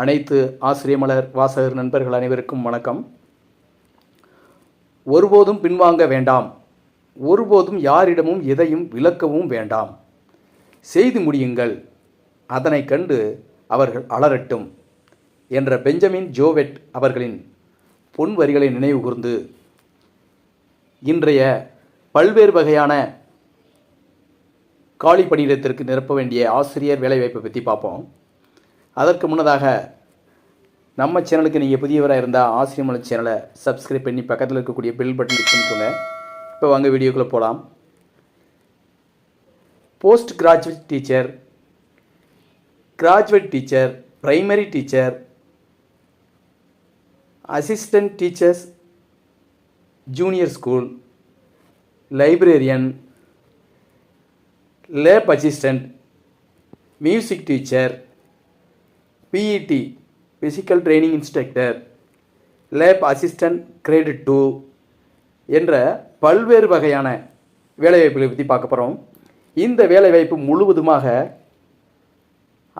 அனைத்து ஆசிரியமலர் வாசகர் நண்பர்கள் அனைவருக்கும் வணக்கம். ஒருபோதும் பின்வாங்க வேண்டாம். ஒருபோதும் யாரிடமும் எதையும் விளக்கவும் வேண்டாம். செய்து முடியுங்கள். அதனை கண்டு அவர்கள் அலரட்டும் என்ற பெஞ்சமின் ஜோவெட் அவர்களின் பொன் வரிகளை நினைவுகூர்ந்து இன்றைய பல்வேறு வகையான காலி பணியிடத்திற்கு நிரப்ப வேண்டிய ஆசிரியர் வேலைவாய்ப்பை பற்றி பார்ப்போம். அதற்கு முன்னதாக நம்ம சேனலுக்கு நீங்கள் புதியவராக இருந்தால் ஆசிரியமலை சேனலை சப்ஸ்கிரைப் பண்ணி பக்கத்தில் இருக்கக்கூடிய பெல் பட்டன் கிளிக் பண்ணிக்கோங்க. இப்போ வாங்க வீடியோக்குள்ளே போகலாம் post graduate teacher graduate teacher primary teacher assistant teachers junior school librarian lab assistant music teacher PET physical training instructor lab assistant grade two என்ற பல்வேறு வகையான வேலைவாய்ப்புகளை பற்றி பார்க்க போகிறோம் இந்த வேலைவாய்ப்பு முழுவதுமாக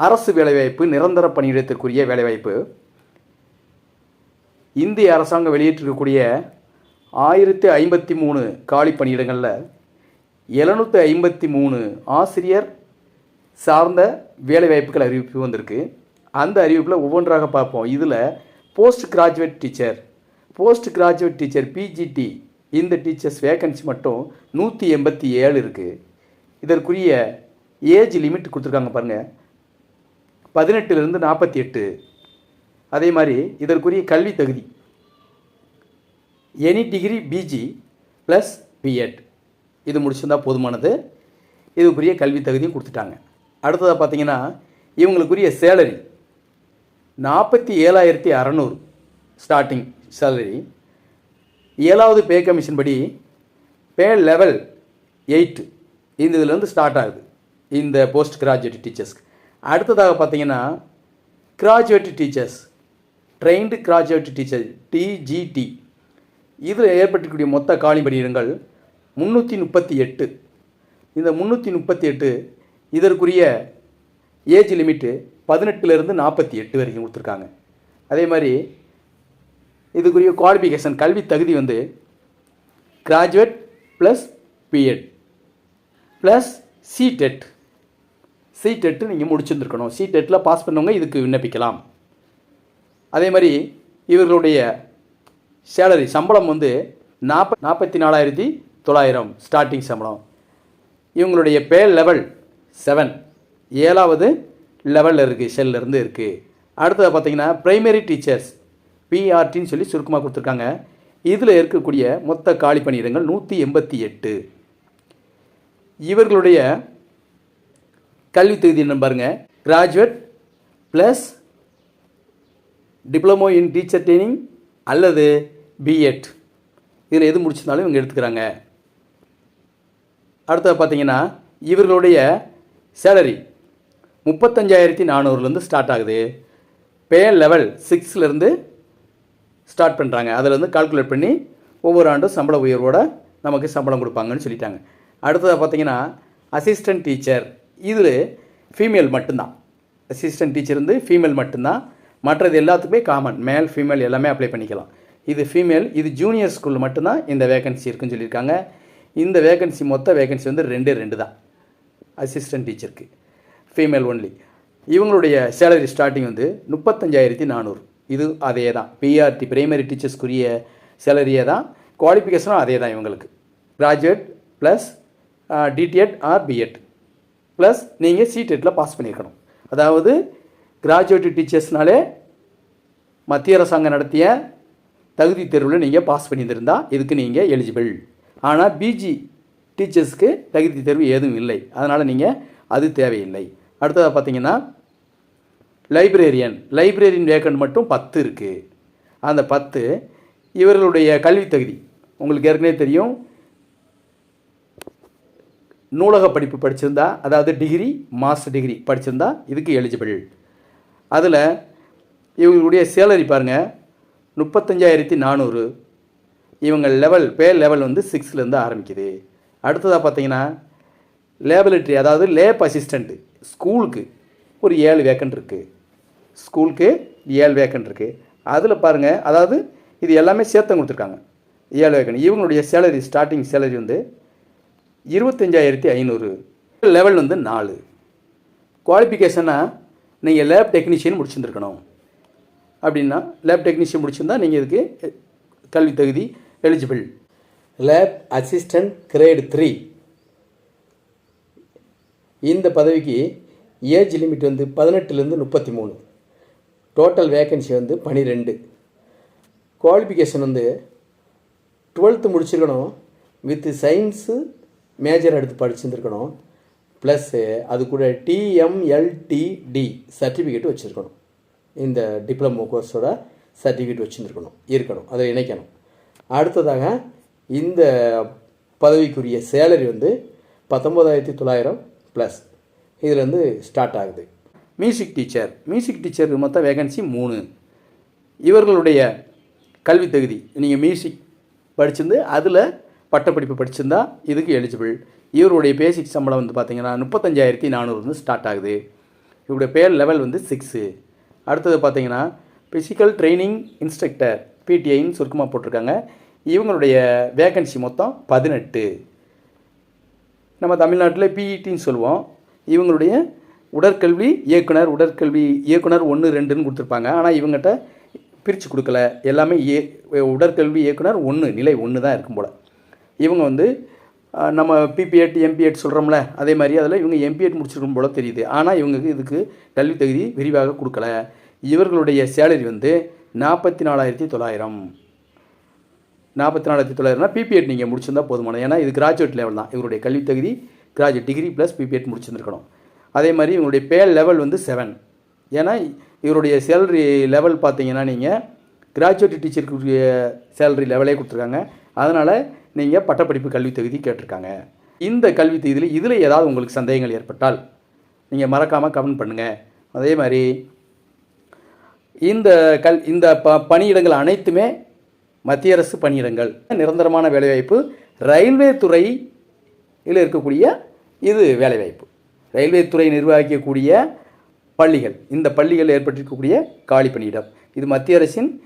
அரசு வேலைவாய்ப்பு நிரந்தர பணியிடத்திற்குரிய வேலைவாய்ப்பு. இந்திய அரசாங்கம் வெளியிட்டிருக்கக்கூடிய ஆயிரத்தி ஐம்பத்தி மூணு காலி பணியிடங்களில் எழுநூற்றி ஐம்பத்தி மூணு ஆசிரியர் சார்ந்த வேலைவாய்ப்புகள் அறிவிப்பு வந்திருக்கு. அந்த அறிவிப்பில் ஒவ்வொன்றாக பார்ப்போம். இதில் post graduate teacher post graduate teacher PGT இந்த டீச்சர்ஸ் வேகன்சி மட்டும் நூற்றி எண்பத்தி ஏழு இருக்குது இதற்குரிய ஏஜ் லிமிட் கொடுத்துருக்காங்க பாருங்கள் பதினெட்டுலேருந்து நாற்பத்தி எட்டு அதே மாதிரி இதற்குரிய கல்வி தகுதி any degree PG plus BEd இது முடிச்சிருந்தா போதுமானது. இதுக்குரிய கல்வி தகுதியும் கொடுத்துட்டாங்க. அடுத்ததாக பார்த்தீங்கன்னா இவங்களுக்குரிய சேலரி நாற்பத்தி ஏழாயிரத்தி அறநூறு ஸ்டார்டிங் சேலரி ஏழாவது பே கமிஷன் படி பே லெவல் எயிட் இந்த இதுலேருந்து ஸ்டார்ட் ஆகுது இந்த போஸ்ட் கிராஜுவேட் டீச்சர்ஸ்க்கு அடுத்ததாக பார்த்தீங்கன்னா graduate teachers trained graduate teacher TGT இதில் ஏற்பட்டிருக்கக்கூடிய மொத்த காலி பணியிடங்கள் முந்நூற்றி முப்பத்தி எட்டு. இந்த முந்நூற்றி முப்பத்தி எட்டு இதற்குரிய ஏஜ் லிமிட்டு பதினெட்டுலேருந்து நாற்பத்தி எட்டு வரைக்கும் கொடுத்துருக்காங்க. அதே மாதிரி இதுக்குரிய குவாலிஃபிகேஷன் கல்வி தகுதி வந்து graduate plus BEd plus CTET CTET நீங்கள் முடிச்சிருந்துருக்கணும். சிடெட்டில் பாஸ் பண்ணவங்க இதுக்கு விண்ணப்பிக்கலாம். அதே மாதிரி இவர்களுடைய சேலரி சம்பளம் வந்து நாற்ப நாற்பத்தி நாலாயிரத்தி தொள்ளாயிரம் ஸ்டார்டிங் சம்பளம். இவங்களுடைய பே லெவல் செவன் ஏழாவது லெவலில் இருக்குது ஷெல்லேருந்து இருக்குது அடுத்தது பார்த்தீங்கன்னா ப்ரைமரி டீச்சர்ஸ் பிஆர்டின்னு சொல்லி சுருக்கமாக கொடுத்துருக்காங்க. இதில் இருக்கக்கூடிய மொத்த காலி பணியிடங்கள் நூற்றி எண்பத்தி எட்டு. இவர்களுடைய கல்வி தகுதி என்ன பாருங்கள் graduate plus diploma in teacher training அல்லது பிஎட் இதில் எது முடிச்சிருந்தாலும் இவங்க எடுத்துக்கிறாங்க. அடுத்தது பார்த்தீங்கன்னா இவர்களுடைய சேலரி முப்பத்தஞ்சாயிரத்தி நானூறுலேருந்து ஸ்டார்ட் ஆகுது. பே லெவல் சிக்ஸ்லேருந்து ஸ்டார்ட் பண்ணுறாங்க அதிலேருந்து கால்குலேட் பண்ணி ஒவ்வொரு ஆண்டும் சம்பள உயர்வோட நமக்கு சம்பளம் கொடுப்பாங்கன்னு சொல்லிட்டாங்க. அடுத்ததாக பார்த்தீங்கன்னா அசிஸ்டன்ட் டீச்சர் இதில் ஃபீமேல் மட்டும்தான். அசிஸ்டன்ட் டீச்சர் வந்து ஃபீமேல் மட்டும்தான். மற்றது எல்லாத்துக்குமே காமன் மேல் ஃபீமேல் எல்லாமே அப்ளை பண்ணிக்கலாம். இது ஃபீமேல் இது ஜூனியர் ஸ்கூலில் மட்டும்தான் இந்த வேகன்சி இருக்குன்னு சொல்லியிருக்காங்க. இந்த வேகன்சி மொத்த வேகன்சி வந்து ரெண்டு ரெண்டு தான் அசிஸ்டன்ட் டீச்சருக்கு ஃபீமேல் ஒன்லி இவங்களுடைய சேலரி ஸ்டார்டிங் வந்து முப்பத்தஞ்சாயிரத்தி நானூறு. இது அதே தான் பிஆர்டி பிரைமரி டீச்சர்ஸ்க்குரிய சேலரியே தான். குவாலிஃபிகேஷனும் அதே தான் இவங்களுக்கு. Graduate plus DTEd or BEd plus நீங்கள் சிடெட்டில் பாஸ் பண்ணியிருக்கணும் அதாவது கிராஜுவேட் டீச்சர்ஸ்னாலே மத்திய அரசாங்கம் நடத்திய தகுதி தேர்வில் நீங்கள் பாஸ் பண்ணியிருந்திருந்தால் இதுக்கு நீங்கள் எலிஜிபிள் ஆனால் பிஜி டீச்சர்ஸ்க்கு தகுதி தேர்வு ஏதும் இல்லை. அதனால் நீங்கள் அது தேவையில்லை. அடுத்ததாக பார்த்தீங்கன்னா லைப்ரேரியன் லைப்ரரியன் வேக்கண்ட் மட்டும் பத்து இருக்குது அந்த பத்து இவர்களுடைய கல்வி தகுதி. உங்களுக்கு ஏற்கனவே தெரியும். நூலக படிப்பு படிச்சிருந்தா அதாவது டிகிரி மாஸ்டர் டிகிரி படிச்சிருந்தா இதுக்கு எலிஜிபிள் அதில் இவங்களுடைய சேலரி பாருங்கள் முப்பத்தஞ்சாயிரத்தி நானூறு. இவங்க லெவல் பே லெவல் வந்து சிக்ஸ்லேருந்து ஆரம்பிக்குது. அடுத்ததாக பார்த்தீங்கன்னா லேபலிட்ரி அதாவது லேப் அசிஸ்டண்ட்டு ஸ்கூலுக்கு ஒரு ஏழு வேக்கண்ட் இருக்குது ஸ்கூலுக்கு ஏழு வேக்கன்ட் இருக்குது அதில் பாருங்கள் அதாவது இது எல்லாமே சேர்த்தம் கொடுத்துருக்காங்க. ஏழு வேக்கன் இவங்களுடைய சேலரி ஸ்டார்டிங் சேலரி வந்து இருபத்தஞ்சாயிரத்தி ஐநூறு. லெவல் வந்து நாலு. குவாலிஃபிகேஷனாக நீங்கள் லேப் டெக்னீஷியன் முடிச்சிருந்துருக்கணும். அப்படின்னா லேப் டெக்னீஷியன் முடிச்சிருந்தால் நீங்கள் இதுக்கு கல்வி தகுதி eligible lab assistant grade three இந்த பதவிக்கு ஏஜ் லிமிட் வந்து பதினெட்டுலேருந்து முப்பத்தி மூணு டோட்டல் வேக்கன்சி வந்து பனிரெண்டு. குவாலிஃபிகேஷன் வந்து டுவெல்த்து முடிச்சிருக்கணும். வித் சயின்ஸு மேஜர் எடுத்து படிச்சிருந்துருக்கணும். ப்ளஸ்ஸு அது கூட டிஎம்எல்டிடி சர்டிஃபிகேட் வச்சுருக்கணும். இந்த டிப்ளமோ கோர்ஸோட சர்டிஃபிகேட் வச்சுருந்துருக்கணும். இருக்கணும். அதை இணைக்கணும். அடுத்ததாக இந்த பதவிக்குரிய சேலரி வந்து பத்தொம்போதாயிரத்தி தொள்ளாயிரம். ப்ளஸ் இதுலேருந்து ஸ்டார்ட் ஆகுது. மியூசிக் டீச்சர் மியூசிக் டீச்சர் மொத்தம் வேகன்சி மூணு. இவர்களுடைய கல்வி தகுதி. நீங்கள் மியூசிக் படிச்சிருந்து அதில் பட்டப்படிப்பு படிச்சிருந்தா இதுக்கு எலிஜிபிள் இவருடைய பேசிக் சம்பளம் வந்து பார்த்தீங்கன்னா முப்பத்தஞ்சாயிரத்தி நானூறுலேருந்து ஸ்டார்ட் ஆகுது. இவருடைய பேர் லெவல் வந்து சிக்ஸு அடுத்தது பார்த்தீங்கன்னா ஃபிசிக்கல் ட்ரைனிங் இன்ஸ்ட்ரக்டர் பிடிஐன்னு சுருக்கமாக போட்டிருக்காங்க. இவங்களுடைய வேகன்சி மொத்தம் பதினெட்டு. நம்ம தமிழ்நாட்டில் பிஇடின்னு சொல்லுவோம். இவங்களுடைய உடற்கல்வி இயக்குனர் உடற்கல்வி இயக்குனர் ஒன்று ரெண்டுன்னு கொடுத்துருப்பாங்க. ஆனால் இவங்ககிட்ட பிரித்து கொடுக்கல. எல்லாமே ஏ உடற்கல்வி இயக்குனர் ஒன்று நிலை ஒன்று தான் இருக்கும் போல். இவங்க வந்து நம்ம பிபிஎட் எம்பிஎட் சொல்கிறோம்ல அதே மாதிரி அதில் இவங்க எம்பிஎட் முடிச்சிருக்கும் போல தெரியுது. ஆனால் இவங்களுக்கு இதுக்கு கல்வி தகுதி விரிவாக கொடுக்கல. இவர்களுடைய சேலரி வந்து நாற்பத்தி நாலாயிரத்தி தொள்ளாயிரம். நாற்பத்தி நாலாயிரத்தி தொள்ளாயிரம்னா பிபிஎட் நீங்கள் முடிச்சிருந்தால் போதுமான. ஏன்னா இது கிராஜுவேட் லெவல் தான். இவருடைய கல்வி தகுதி கிராஜுவேட் டிகிரி ப்ளஸ் பிபிஎட் முடிச்சிருந்துருக்கணும். அதே மாதிரி இவங்களுடைய பே லெவல் வந்து செவன் ஏன்னா இவருடைய சேலரி லெவல் பார்த்தீங்கன்னா நீங்கள் கிராஜுவேட் டீச்சருக்குரிய சேலரி லெவலே கொடுத்துருக்காங்க. அதனால் நீங்கள் பட்டப்படிப்பு கல்வி தகுதி கேட்டிருக்காங்க. இந்த கல்வி தகுதியில் இதில் ஏதாவது உங்களுக்கு சந்தேகங்கள் ஏற்பட்டால் நீங்கள் மறக்காமல் கமெண்ட் பண்ணுங்கள் அதே மாதிரி இந்த கல் இந்த ப பணியிடங்கள் அனைத்துமே மத்திய அரசு பணியிடங்கள். நிரந்தரமான வேலைவாய்ப்பு. ரயில்வே துறையில் இருக்கக்கூடிய இது வேலைவாய்ப்பு. ரயில்வே துறை நிர்வகிக்கக்கூடிய பள்ளிகள். இந்த பள்ளிகள் ஏற்பட்டிருக்கக்கூடிய காலி பணியிடம். இது மத்திய அரசின்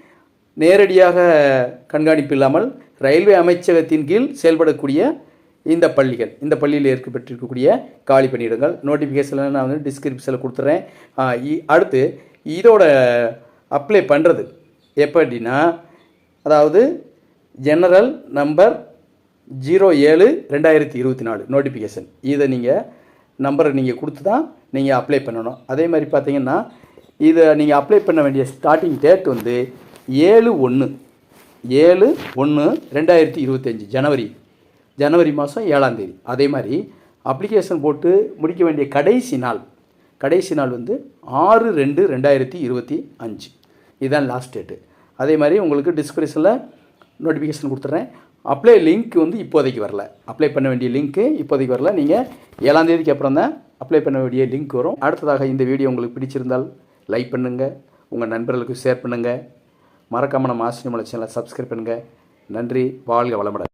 நேரடியாக கண்காணிப்பு இல்லாமல் ரயில்வே அமைச்சகத்தின் கீழ் செயல்படக்கூடிய இந்த பள்ளிகள். இந்த பள்ளியில் ஏற்பட்டிருக்கக்கூடிய காலி பணியிடங்கள். நோட்டிஃபிகேஷனில் நான் வந்து டிஸ்கிரிப்ஷனில் கொடுத்துட்றேன் இ- அடுத்து இதோட அப்ளை பண்ணுறது எப்போ அப்படின்னா அதாவது ஜெனரல் நம்பர் ஜீரோ ஏழு ரெண்டாயிரத்தி இருபத்தி நாலு நோட்டிஃபிகேஷன் இதை நீங்கள் நம்பரை நீங்கள் கொடுத்து தான் நீங்கள் அப்ளை பண்ணணும். அதே மாதிரி பார்த்தீங்கன்னா இதை நீங்கள் அப்ளை பண்ண வேண்டிய ஸ்டார்டிங் டேட் வந்து ஏழு ஒன்று ஏழு ஒன்று ரெண்டாயிரத்தி இருபத்தஞ்சி ஜனவரி. ஜனவரி மாதம் ஏழாந்தேதி அதே மாதிரி அப்ளிகேஷன் போட்டு முடிக்க வேண்டிய கடைசி நாள். கடைசி நாள் வந்து ஆறு ரெண்டு ரெண்டாயிரத்தி இருபத்தி அஞ்சு இதுதான் லாஸ்ட் டேட்டு அதே மாதிரி உங்களுக்கு டிஸ்கிரிப்ஷனில் நோட்டிஃபிகேஷன் கொடுத்துட்றேன் அப்ளை லிங்க் வந்து இப்போதைக்கு வரல. அப்ளை பண்ண வேண்டிய லிங்க்கு இப்போதைக்கு வரல. நீங்கள் ஏழாம் தேதிக்கு அப்புறம் தான் அப்ளை பண்ண வேண்டிய லிங்க் வரும். அடுத்ததாக இந்த வீடியோ உங்களுக்கு பிடிச்சிருந்தால் லைக் பண்ணுங்கள் உங்கள் நண்பர்களுக்கு ஷேர் பண்ணுங்கள் மறக்காமல் நம்ம ஆசிரியமலை சேனலை சப்ஸ்கிரைப் பண்ணுங்கள் நன்றி. வாழ்க வளமுடன்.